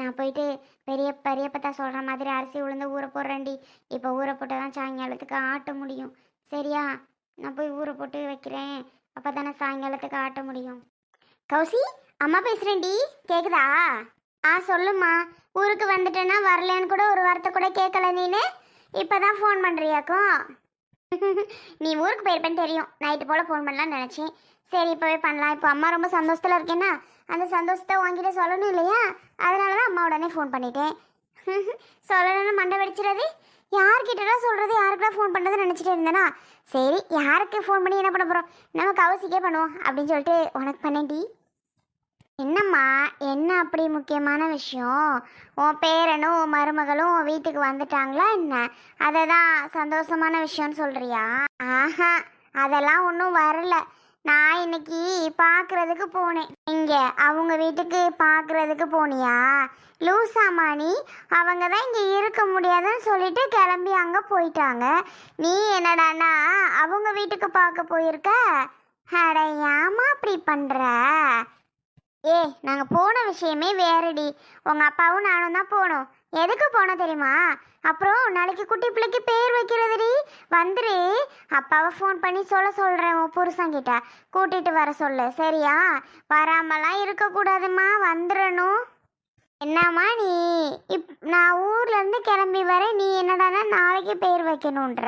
நான் போயிட்டு பெரிய பெரியப்பத்தா சொல்கிற மாதிரி அரிசி உளுந்து ஊற போடுறேன்டி. இப்போ ஊற போட்டு தான் சாயங்காலத்துக்கு ஆட்ட முடியும். சரியா? நான் போய் ஊற போட்டு வைக்கிறேன். அப்போ தானே சாயங்காலத்துக்கு ஆட்ட முடியும். கௌசி அம்மா பேசுகிறேன்டி கேட்குதா ஆ சொல்லுமா ஊருக்கு வந்துட்டேன்னா வரலன்னு கூட ஒரு வார்த்தை கூட கேட்கல நீனு. இப்போ தான் ஃபோன் பண்ணுறியாக்கும் நீ ஊருக்கு போயிருப்பேன்னு தெரியும். நைட்டு போல் ஃபோன் பண்ணலாம்னு நினச்சேன். சரி இப்போவே பண்ணலாம். இப்போ அம்மா ரொம்ப சந்தோஷத்தில் இருக்கேன்னா அந்த சந்தோஷத்தை உங்ககிட்ட சொல்லணும் இல்லையா? அதனால தான் அம்மா உடனே ஃபோன் பண்ணிட்டேன். சொல்லணும்னு மண்டை வெடிச்சிடாது. யார்கிட்டலாம் சொல்கிறது யாருக்கெல்லாம் ஃபோன் பண்ணுறதுன்னு நினச்சிட்டு இருந்தேனா? சரி யாருக்கு ஃபோன் பண்ணி என்ன பண்ண போகிறோம் நம்ம கவசிக்கே பண்ணுவோம் அப்படின்னு சொல்லிட்டு உனக்கு பண்ணேன்டி என்னம்மா என்ன அப்படி முக்கியமான விஷயம்? உன் பேரனும் உன் மருமகளும் உன் வீட்டுக்கு வந்துட்டாங்களா என்ன? அதை தான் சந்தோஷமான விஷயம்னு சொல்கிறியா ஆஹா அதெல்லாம் ஒன்றும் வரல. நான் இன்னைக்கு பார்க்கறதுக்கு போனேன். இங்க அவங்க வீட்டுக்கு பார்க்கறதுக்கு போனியா? லூசாமானி அவங்க தான் இங்கே இருக்க முடியாதுன்னு சொல்லிட்டு கிளம்பி அங்கே போயிட்டாங்க. நீ என்னடானா அவங்க வீட்டுக்கு பார்க்க போயிருக்க? அட ஏமா அப்படி பண்ணுற ஏ நாங்கள் போன விஷயமே வேறடி. உங்கள் அப்பாவும் நானும் தான் போனோம். எதுக்கு போனோம் தெரியுமா? அப்புறம் நாளைக்கு குட்டி பிள்ளைக்கு பேர் வைக்கிறதுடி. வந்துரு. அப்பாவை ஃபோன் பண்ணி சொல்ல சொல்கிறேன் உன் புருஷன்கிட்ட. கூட்டிட்டு வர சொல்லு. சரியா? வராமலாம் இருக்கக்கூடாதும்மா. வந்துடணும் என்னம்மா நீ? இப் நான் ஊர்லேருந்து கிளம்பி வரேன். நீ என்னடான்னா நாளைக்கு பேர் வைக்கணுன்ற.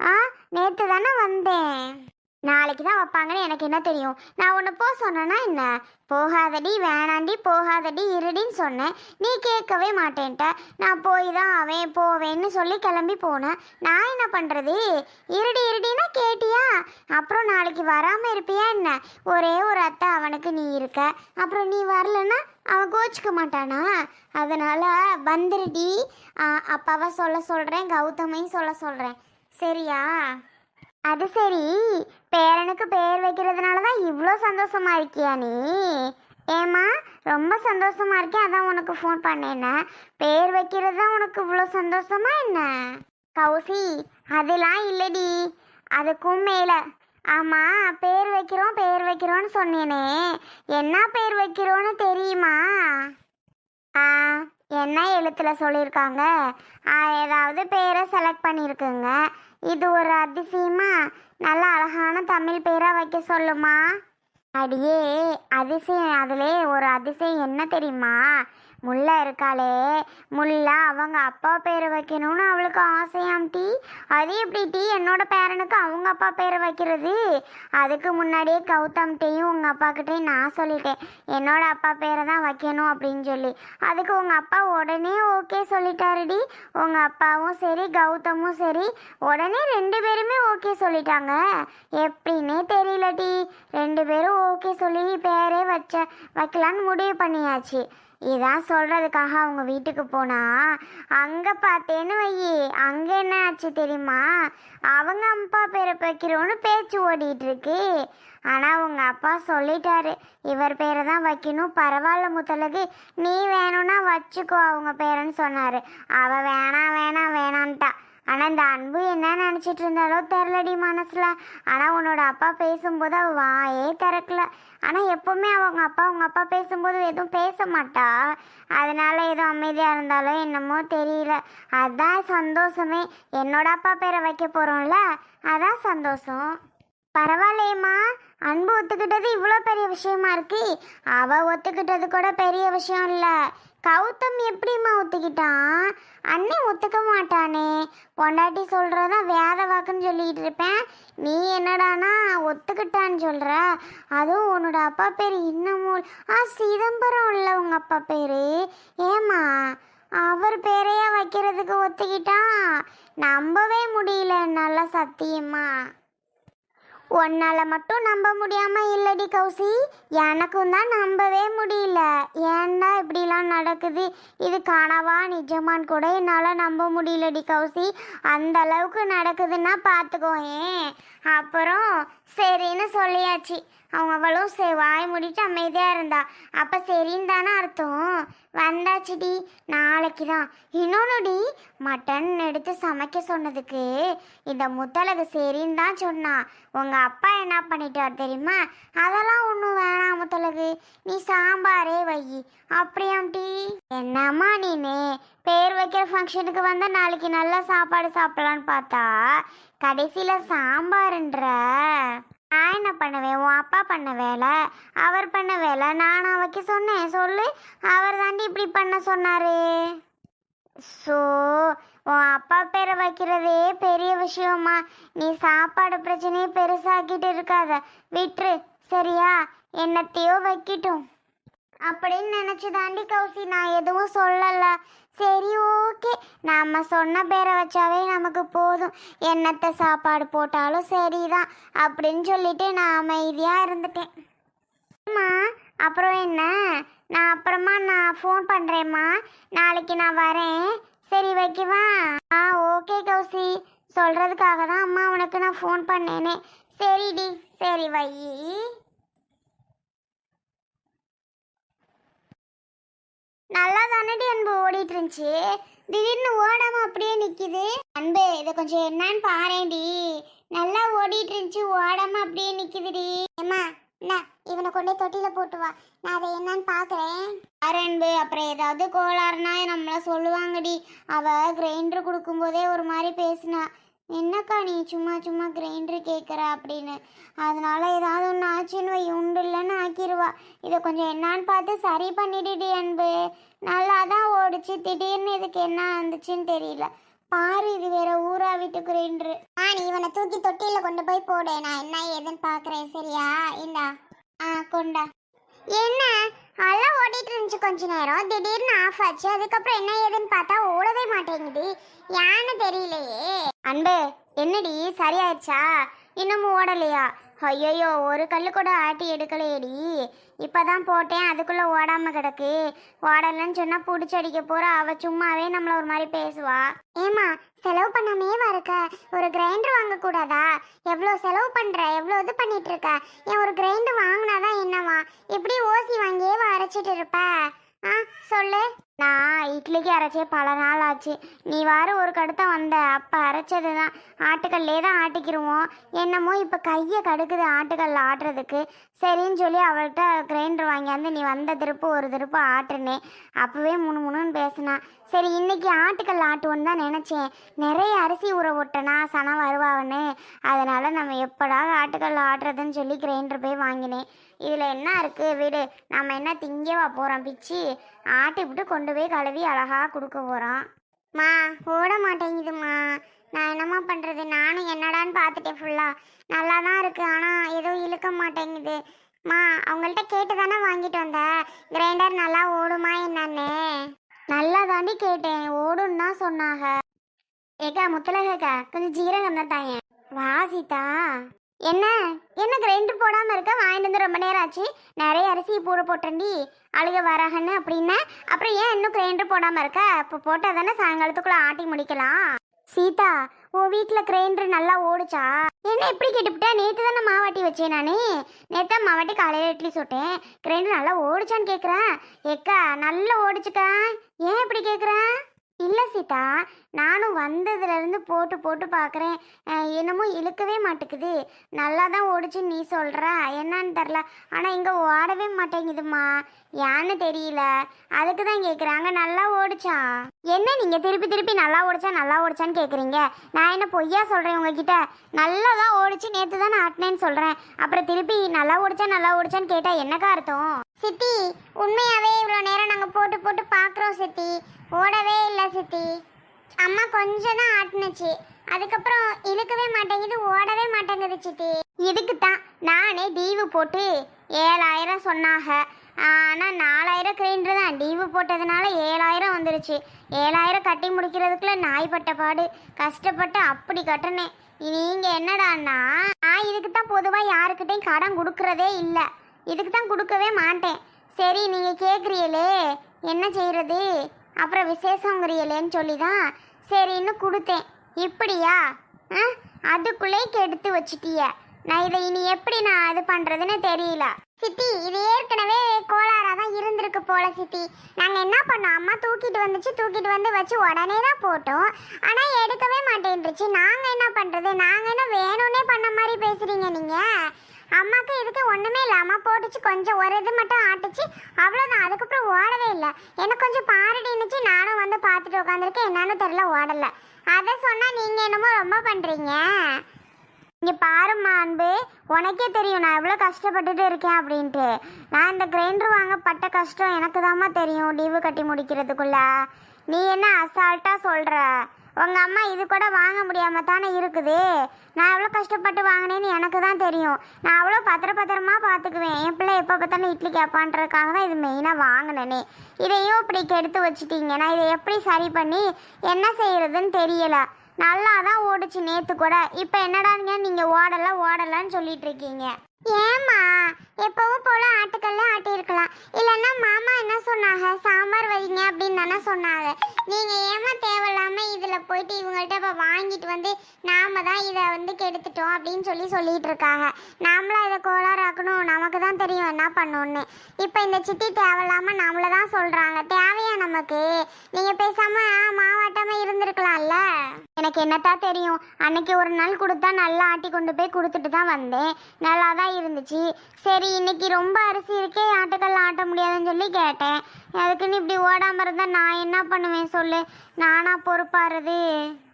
ஆ நேற்று தானே வந்தேன். நாளைக்கு தான் வைப்பாங்கன்னு எனக்கு என்ன தெரியும்? நான் உன்னை போக சொன்னேன்னா என்ன? போகாதடி வேணாண்டி போகாதடி இருடின்னு சொன்னேன். நீ கேட்கவே மாட்டேன்ட்ட. நான் போய் தான் அவன் போவேன்னு சொல்லி கிளம்பி போனேன். நான் என்ன பண்ணுறது இருடி இருடின்னா கேட்டியா? அப்புறம் நாளைக்கு வராமல் இருப்பியா என்ன? ஒரே ஒரு அத்தை அவனுக்கு நீ இருக்க. அப்புறம் நீ வரலன்னா அவன் கோச்சிக்க மாட்டானா? அதனால் வந்துருடி. அப்பாவை சொல்ல சொல்கிறேன் கௌதமையும் சொல்ல சொல்கிறேன் சரியா? அது சரி. பேரனுக்கு பேர் வைக்கிறதுனால தான் இவ்வளோ சந்தோஷமா இருக்கியா நீ? ஏம்மா ரொம்ப சந்தோஷமா இருக்கேன் அதான் உனக்கு ஃபோன் பண்ணேன்னு. பேர் வைக்கிறது தான் உனக்கு இவ்வளோ சந்தோஷமா என்ன? கௌசி அதெல்லாம் இல்லடி. அதுக்கும் மேலே. ஆமாம் பேர் வைக்கிறோம் பேர் வைக்கிறோன்னு சொன்னேனே. என்ன பேர் வைக்கிறோன்னு தெரியுமா? ஆ என்ன எழுத்தில் சொல்லியிருக்காங்க ஏதாவது பேரை செலக்ட் பண்ணியிருக்குங்க இது ஒரு அதிசயமா நல்ல அழகான தமிழ் பேராக வைக்க சொல்லுமா? அடியே அதிசயம். அதிலே ஒரு அதிசயம் என்ன தெரியுமா? முல்லை இருக்காளே. முல்லா அவங்க அப்பா பேரை வைக்கணும்னு அவளுக்கு ஆசையாம் டீ. அது எப்படி டீ? என்னோட பேரனுக்கு அவங்க அப்பா பேரை வைக்கிறது. அதுக்கு முன்னாடியே கௌதம் டீயும் உங்கள் அப்பா கிட்டேயும் நான் சொல்லிட்டேன். என்னோட அப்பா பேரை தான் வைக்கணும் அப்படின்னு சொல்லி. அதுக்கு உங்கள் அப்பா உடனே ஓகே சொல்லிட்டாருடி உங்கள் அப்பாவும் சரி கௌதமும் சரி உடனே ரெண்டு பேருமே ஓகே சொல்லிட்டாங்க. எப்படின்னே தெரியல டீ. ரெண்டு பேரும் ஓகே சொல்லி பேரே வச்ச வைக்கலான்னு முடிவு பண்ணியாச்சு. இதான் சொல்கிறதுக்காக அவங்க வீட்டுக்கு போனா. அங்கே பார்த்தேன்னு வையி. அங்கே என்ன ஆச்சு தெரியுமா? அவங்க அப்பா பேரை வைக்கிறோன்னு பேச்சு ஓடிட்டு இருக்கு. ஆனால் உங்கள் அப்பா சொல்லிட்டாரு. இவர் பேரை தான் வைக்கணும். பரவாயில்ல முத்தலகு நீ வேணும்னா வச்சுக்கோ அவங்க பேரன்னு சொன்னார். அவள் வேணாம் வேணாம் வேணான்ட்டா. ஆனால் இந்த அன்பு என்ன நினச்சிட்டு இருந்தாலோ தெரிலடி மனசில். ஆனால் உன்னோட அப்பா பேசும்போது அவள் வாயே திறக்கல. ஆனால் எப்போவுமே அவங்க அப்பா அவங்க அப்பா பேசும்போது எதுவும் பேச மாட்டா. அதனால எதுவும் அமைதியாக இருந்தாலோ என்னமோ தெரியல. அதுதான் சந்தோஷமே. என்னோட அப்பா பேரை வைக்க போகிறோம்ல அதான் சந்தோஷம். பரவாயில்லையம்மா. அன்பு ஒத்துக்கிட்டது இவ்வளோ பெரிய விஷயமா இருக்கு. அவள் ஒத்துக்கிட்டது கூட பெரிய விஷயம் இல்லை. கௌதம் எப்படிம்மா ஒத்துக்கிட்டான் அண்ணன் ஒத்துக்க மாட்டானே. பொண்டாட்டி சொல்கிறதான் வேத வாக்குன்னு சொல்லிக்கிட்டு இருப்பேன். நீ என்னடானா ஒத்துக்கிட்டான்னு சொல்கிற அதுவும் உன்னோட அப்பா பேர் இன்னமும் ஆ சிதம்பரம் இல்லை உங்கள் அப்பா பேர்? ஏம்மா அவர் பேரையா வைக்கிறதுக்கு ஒத்துக்கிட்டான் நம்பவே முடியல நல்லா சத்தியமா உன்னால மட்டும் நம்ப முடியாம இல்லடி கௌசி. எனக்கும் தான் நம்பவே முடியல. ஏன்னா இப்படிலாம் நடக்குது? இது கனவா நிஜமான்னு கூட என்னால் நம்ப முடியலடி கௌசி. அந்த அளவுக்கு நடக்குதுன்னா பார்த்துக்கோ ஏன் அப்புறம் சரின்னு சொல்லியாச்சு. அவங்க அவளும் சரி வாய் மூடிட்டு அமைதியாக இருந்தா. அப்போ சரின்னு தானே அர்த்தம். வந்தாச்சுடி நாளைக்கு தான் இன்னொன்னுடி மட்டன் எடுத்து சமைக்க சொன்னதுக்கு. இந்த முத்தலகு சரின்னு தான் சொன்னா. உங்கள் அப்பா என்ன பண்ணிட்டார் தெரியுமா? அதெல்லாம் ஒன்றும் வேணாம் முத்தலகு நீ சாம்பாரே வை. அப்படியாம்டி. என்னம்மா நீனு? பேர் வைக்கிற ஃபங்க்ஷனுக்கு வந்தால் நாளைக்கு நல்லா சாப்பாடு சாப்பிட்லான்னு பார்த்தா. கடைசியில் சாம்பாருன்ற. நான் என்ன பண்ணுவேன்? உன் அப்பா பண்ண வேலை அவர் பண்ண வேலை. நான் வைக்க சொன்னேன் சொல்லு. அவர் தாண்டி இப்படி பண்ண சொன்னாரு. ஸோ உன் அப்பா பேரை வைக்கிறதே பெரிய விஷயமா. நீ சாப்பாடு பிரச்சனையை பெருசாக்கிட்டு இருக்காத. விட்டுரு சரியா? என்னத்தையோ வைக்கட்டும். அப்படின்னு நினச்சி தாண்டி கௌசி நான் எதுவும் சொல்லலை. சரி ஓகே. நம்ம சொன்ன பேரை வச்சாவே நமக்கு போதும். என்னத்தை சாப்பாடு போட்டாலும் சரிதான் அப்படின்னு சொல்லிட்டு நான் அமைதியாக இருந்துட்டேன். அம்மா அப்புறம் என்ன? நான் அப்புறமா நான் ஃபோன் பண்ணுறேம்மா நாளைக்கு நான் வரேன். சரி வைக்கவா? ஆ ஓகே கௌசி. சொல்கிறதுக்காக தான் அம்மா உனக்கு நான் ஃபோன் பண்ணேனே. சரிடி சரி வை. நல்லா தானடி அன்பு ஓடிட்டு இருந்துச்சு திடீர்னு ஓடாம அப்படியே நிக்குது. அன்பு இதை கொஞ்சம் என்னன்னு பாறேன்டி நல்லா ஓடிட்டு இருந்துச்சு ஓடாம அப்படியே நிக்குதுடி. ஏமா என்ன இவனை கொண்டே தொட்டில போட்டு வா. நான் அதை என்னன்னு பாக்குறேன். அன்பு அப்புறம் ஏதாவது கோளாறுனா நம்மள சொல்லுவாங்கடி. அவ கிரைண்டர் கொடுக்கும்போதே ஒரு மாதிரி பேசினா. என்னக்கா நீ சும்மா சும்மா கிரைண்டர் கேட்குற அப்படின்னு? அதனால ஏதாவது ஒன்று ஆச்சுன்னு வை உண்டு இல்லைன்னு ஆக்கிடுவா இதை கொஞ்சம் என்னான்னு பார்த்து சரி பண்ணிடுடி அன்பு. நல்லா தான் ஓடிச்சு. திடீர்னு இதுக்கு என்ன வந்துச்சுன்னு தெரியல. பாரு இது வேற ஊரா வீட்டு கிரைண்டரு ஆ நீ இவனை தூக்கி தொட்டியில் கொண்டு போய் போடு. நான் என்ன ஏதுன்னு பார்க்குறேன். சரியா? இந்தா. ஆ கொண்டா. என்ன? நல்லா ஓடிட்டு இருந்துச்சு கொஞ்ச நேரம். திடீர்னு ஆஃப் ஆச்சு. அதுக்கப்புறம் என்ன ஏதுன்னு பார்த்தா ஓடவே மாட்டேங்குது. ஏன்னு தெரியலையே. அன்பு என்னடி? சரியாயிடுச்சா? இன்னமும் ஓடலையா? ஐயோ ஒரு கல் கூட ஆட்டி எடுக்கலையேடி. இப்போதான் போட்டேன் அதுக்குள்ளே ஓடாம கிடக்கு. ஓடலன்னு சொன்னால் பிடிச்சி அடிக்க போற அவள் சும்மாவே நம்மளை ஒரு மாதிரி பேசுவா. ஏமா செலவு பண்ணாமே இருக்க. ஒரு கிரைண்டர் வாங்கக்கூடாதா? எவ்வளோ செலவு பண்ணுற எவ்வளோ இது பண்ணிட்டு இருக்க? ஏன் ஒரு கிரைண்டர் வாங்கினாதான் என்னவா? எப்படி ஓசி வாங்கியே அரைச்சிட்டு இருப்ப. ஆ சொல்லு. நான் இட்லிக்கு அரைச்சே பல நாள் ஆச்சு. நீ வாரம் ஒரு கடுத்த வந்த. அப்போ அரைச்சது தான் ஆட்டுக்கல்லே தான் ஆட்டிக்கிருவோம். என்னமோ இப்போ கையை கடுக்குது ஆட்டுக்கல்ல ஆட்டுறதுக்கு. சரின்னு சொல்லி அவள்கிட்ட கிரைண்டர் வாங்கியாந்து நீ வந்த திருப்பு ஒரு திருப்பு ஆட்டுனேன் அப்போவே முணு முணுன்னு பேசினா. சரி இன்னைக்கு ஆட்டுக்கல் ஆட்டுவோன்னு தான் நினச்சேன். நிறைய அரிசி ஊற விட்டனா சனம் வருவான்னு அதனால் நம்ம எப்படா ஆட்டுக்கல் ஆட்டுறதுன்னு சொல்லி கிரைண்டர் போய் வாங்கினேன். இதில் என்ன இருக்குது வீடு. நம்ம என்ன திங்கவா போகிறோம் பிச்சு? ஆட்டி விட்டு கொண்டு போய் கழுவி அழகா கொடுக்க போகிறோம் மா ஓட மாட்டேங்குதும்மா. நான் என்னம்மா பண்ணுறது நானும் என்னடான்னு பார்த்துட்டேன் ஃபுல்லாக நல்லா தான் இருக்குது ஆனால் எதுவும் இழுக்க மாட்டேங்குது. மா அவங்கள்ட்ட கேட்டு தானே வாங்கிட்டு வந்தேன் கிரைண்டர் நல்லா ஓடுமா என்னன்னு? நல்லா தாண்டி கேட்டேன். ஓடுன்னு தான் சொன்னாங்க. ஏக்கா முத்தலகக்கா கொஞ்சம் ஜீரகம் தான் தாங்க வாசித்தா என்ன? என்ன கிரைண்டர் போடாமல் இருக்க? வாங்கிட்டு வந்து ரொம்ப நேரம் ஆச்சு. நிறைய அரிசி பூரை போட்டேன்டி. அழுக வராகன்னு அப்படின்னா. அப்புறம் ஏன் இன்னும் கிரைண்டர் போடாமல் இருக்க? இப்போ போட்டால் தானே சாயங்காலத்துக்குள்ளே ஆட்டி முடிக்கலாம். சீதா உன் வீட்டில் கிரைண்டர் நல்லா ஓடுச்சா? என்ன எப்படி கேட்டுவிட்டா நேற்று தானே மாவாட்டி வச்சேன் நான். நேற்று மாவாட்டி காலையில் இட்லி சுட்டேன். கிரைண்டர் நல்லா ஓடுச்சான்னு கேட்குறேன். ஏக்கா நல்லா ஓடுச்சுக்கா. ஏன் இப்படி கேட்குறேன்? இல்லை சீதா நானும் வந்ததுலேருந்து போட்டு போட்டு பார்க்குறேன் என்னமோ இழுக்கவே மாட்டேங்குது. நல்லா தான் ஓடிச்சுன்னு நீ சொல்கிற என்னன்னு தெரில. ஆனால் இங்கே ஓடவே மாட்டேங்குதுமா ஏன்னு தெரியல. அதுக்கு தான் கேட்குறாங்க நல்லா ஓடிச்சா? என்ன நீங்கள் திருப்பி திருப்பி நல்லா ஓடிச்சா நல்லா ஓடிச்சான்னு கேட்குறீங்க நான் என்ன பொய்யா சொல்கிறேன் உங்ககிட்ட? நல்லா தான் ஓடிச்சு நேற்று தான் நான் ஆட்டினேன்னு சொல்கிறேன் அப்புறம் திருப்பி நல்லா ஓடிச்சா நல்லா ஓடிச்சான்னு கேட்டால் என்னக்கா அர்த்தம்? சித்தி உண்மையாகவே இவ்வளோ நேரம் நாங்கள் போட்டு போட்டு பார்க்குறோம் சித்தி. ஓடவே இல்லை சித்தி. அம்மா கொஞ்சம் தான் ஆட்டுனுச்சு. அதுக்கப்புறம் இழுக்கவே மாட்டேங்குது ஓடவே மாட்டேங்குது சித்தி. இதுக்கு தான் நானே டீவு போட்டு ஏழாயிரம் சொன்னாங்க. ஆனால் நாலாயிரம் கிரைண்டர் தான். டீவு போட்டதுனால ஏழாயிரம் வந்துருச்சு. ஏழாயிரம் கட்டி முடிக்கிறதுக்குள்ளே நாய் பட்ட பாடு. கஷ்டப்பட்டு அப்படி கட்டினேன். நீங்கள் என்னடான்னா நான் இதுக்கு தான் பொதுவாக யாருக்கிட்டையும் கடன் கொடுக்குறதே இல்லை. இதுக்கு தான் கொடுக்கவே மாட்டேன். சரி நீங்கள் கேட்குறீங்களே என்ன செய்கிறது அப்புறம் விசேஷங்கிறீங்களேன்னு சொல்லி தான் சரின்னு கொடுத்தேன். இப்படியா? ஆ அதுக்குள்ளே கெடுத்து வச்சிட்டிய. நான் இதை இனி எப்படி நான் இது பண்ணுறதுன்னு தெரியல. சித்தி இது ஏற்கனவே கோளாறாக தான் இருந்திருக்கு போல சித்தி. நாங்கள் என்ன பண்ணோம்? அம்மா தூக்கிட்டு வந்துச்சு தூக்கிட்டு வந்து வச்சு உடனே தான் போட்டோம். ஆனால் எடுக்கவே மாட்டேன்ருச்சு நாங்கள் என்ன பண்ணுறது நாங்கள் என்ன வேணும்னே பண்ண மாதிரி பேசுகிறீங்க நீங்கள் அம்மாக்கு இதுக்கு ஒன்றுமே இல்லை அம்மா போட்டுச்சு கொஞ்சம் ஒரு இது மட்டும் ஆட்டுச்சு. அவ்வளோதான் அதுக்கப்புறம் ஓடவே இல்லை. எனக்கு கொஞ்சம் பாரடினுச்சு நானும் வந்து பார்த்துட்டு உட்காந்துருக்கேன் என்னன்னு தெரியல ஓடலை. அதை சொன்னால் நீங்கள் என்னமோ ரொம்ப பண்ணுறீங்க இங்கே பாரும்மா அன்பு உனக்கே தெரியும் நான் எவ்வளோ கஷ்டப்பட்டுட்டு இருக்கேன் அப்படின்ட்டு. நான் இந்த கிரைண்டர் வாங்க பட்ட கஷ்டம் எனக்கு தாம்மா தெரியும் லீவு கட்டி முடிக்கிறதுக்குள்ள. நீ என்ன அசால்ட்டாக சொல்கிற உங்க அம்மா இது கூட வாங்க முடியாம தானே இருக்குது. நான் எவ்வளோ கஷ்டப்பட்டு வாங்கினேன்னு எனக்கு தான் தெரியும். நான் அவ்வளோ பத்திர பத்திரமா பார்த்துக்குவேன். என் பிள்ளை எப்போ பார்த்தாலும் இட்லி கேட்பான்றதுக்காக தான் இது மெயினாக வாங்கினேனே. இதையும் இப்படி கெடுத்து வச்சுட்டீங்க. நான் இதை எப்படி சரி பண்ணி என்ன செய்யறதுன்னு தெரியல. நல்லா தான் ஓடுச்சு நேத்து கூட. இப்போ என்னடாங்க நீங்க ஓடலாம் ஓடலன்னு சொல்லிட்டு இருக்கீங்க. ஏமா எப்பவும் போல ஆட்டுக்கல்ல ஆட்டியிருக்கலாம். இல்லைன்னா மாமா என்ன சொன்னாங்க? சாம்பார் வைங்க அப்படின்னு தானே சொன்னாங்க. நீங்க ஏமா போயிட்டு இவங்கள்ட்ட இப்ப வாங்கிட்டு வந்து நாம தான் இதை வந்து கெடுத்துட்டோம் அப்படின்னு சொல்லி சொல்லிட்டு இருக்காங்க நாமளா இதை கோளாறாக்கணும். நமக்கு தான் தெரியும் என்ன பண்ணணும்னு. இப்போ இந்த சித்தி தேவையில்லாம நம்மள தான் சொல்றாங்க. தேவையா நமக்கு? நீங்க பேசாம மாவட்டமா இருந்திருக்கலாம்ல? எனக்கு என்னத்தான் தெரியும்? அன்னைக்கு ஒரு நாள் கொடுத்தா நல்லா ஆட்டி கொண்டு போய் கொடுத்துட்டு தான் வந்தேன். நல்லா தான் இருந்துச்சு. சரி இன்னைக்கு ரொம்ப அரிசி இருக்கே ஆட்டுக்கல் ஆட்ட முடியாதுன்னு சொல்லி கேட்டேன். அதுக்குன்னு இப்படி ஓடாம இருந்தா நான் என்ன பண்ணுவேன் சொல்லு? நானா பொறுப்பாருது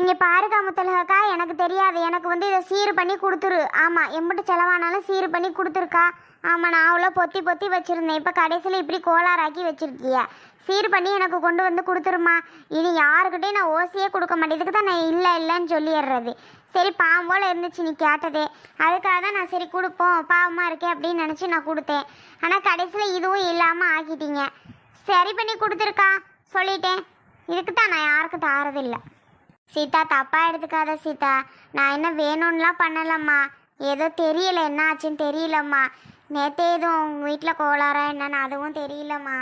இங்கே பாருக்கா முத்தலகக்கா எனக்கு தெரியாது. எனக்கு வந்து இதை சீர் பண்ணி கொடுத்துரு. ஆமாம் எம்பிட்டு செலவானாலும் சீர் பண்ணி கொடுத்துருக்கா. ஆமாம் நான் அவ்வளோ பொத்தி பொத்தி வச்சுருந்தேன். இப்போ கடைசியில் இப்படி கோளாறாக்கி வச்சுருக்கிய. சீர் பண்ணி எனக்கு கொண்டு வந்து கொடுத்துருமா? இனி யாருக்கிட்டையும் நான் ஓசியே கொடுக்க மாட்டேதுக்கு தான் நான் இல்லை இல்லைன்னு சொல்லிடுறது. சரி பாவம் போல் இருந்துச்சு நீ கேட்டதே. அதுக்காக தான் நான் சரி கொடுப்போம். பாவமாக இருக்கே அப்படின்னு நினச்சி நான் கொடுத்தேன். ஆனால் கடைசியில் இதுவும் இல்லாமல் ஆக்கிட்டீங்க. சரி பண்ணி கொடுத்துருக்கா? சொல்லிட்டேன். இதுக்கு தான் நான் யாருக்கும் தாரதில்லை. சீதா தப்பாக எடுத்துக்காத சீதா. நான் என்ன வேணும்லாம் பண்ணலம்மா. ஏதோ தெரியல என்ன ஆச்சுன்னு தெரியலம்மா. நேற்றே எதுவும் உங்கள் வீட்டில் கோளாறா என்னன்னு அதுவும் தெரியலம்மா.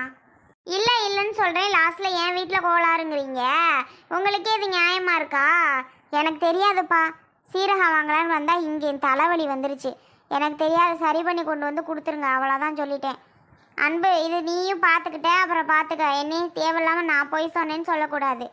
இல்லை இல்லைன்னு சொல்கிறேன் லாஸ்ட்டில் என் வீட்டில் கோளாறுங்கிறீங்க. உங்களுக்கே இது நியாயமாக இருக்கா? எனக்கு தெரியாதுப்பா. சீரகம் வாங்கலான்னு வந்தால் இங்கே தலைவலி வந்துருச்சு. எனக்கு தெரியாது சரி பண்ணி கொண்டு வந்து கொடுத்துருங்க. அவ்வளோதான் சொல்லிட்டேன். அன்பு இது நீயும் பார்த்துக்கிட்ட அப்புறம் பார்த்துக்க என்னையும் தேவையில்லாமல் நான் போய் சொன்னேன்னு சொல்லக்கூடாது.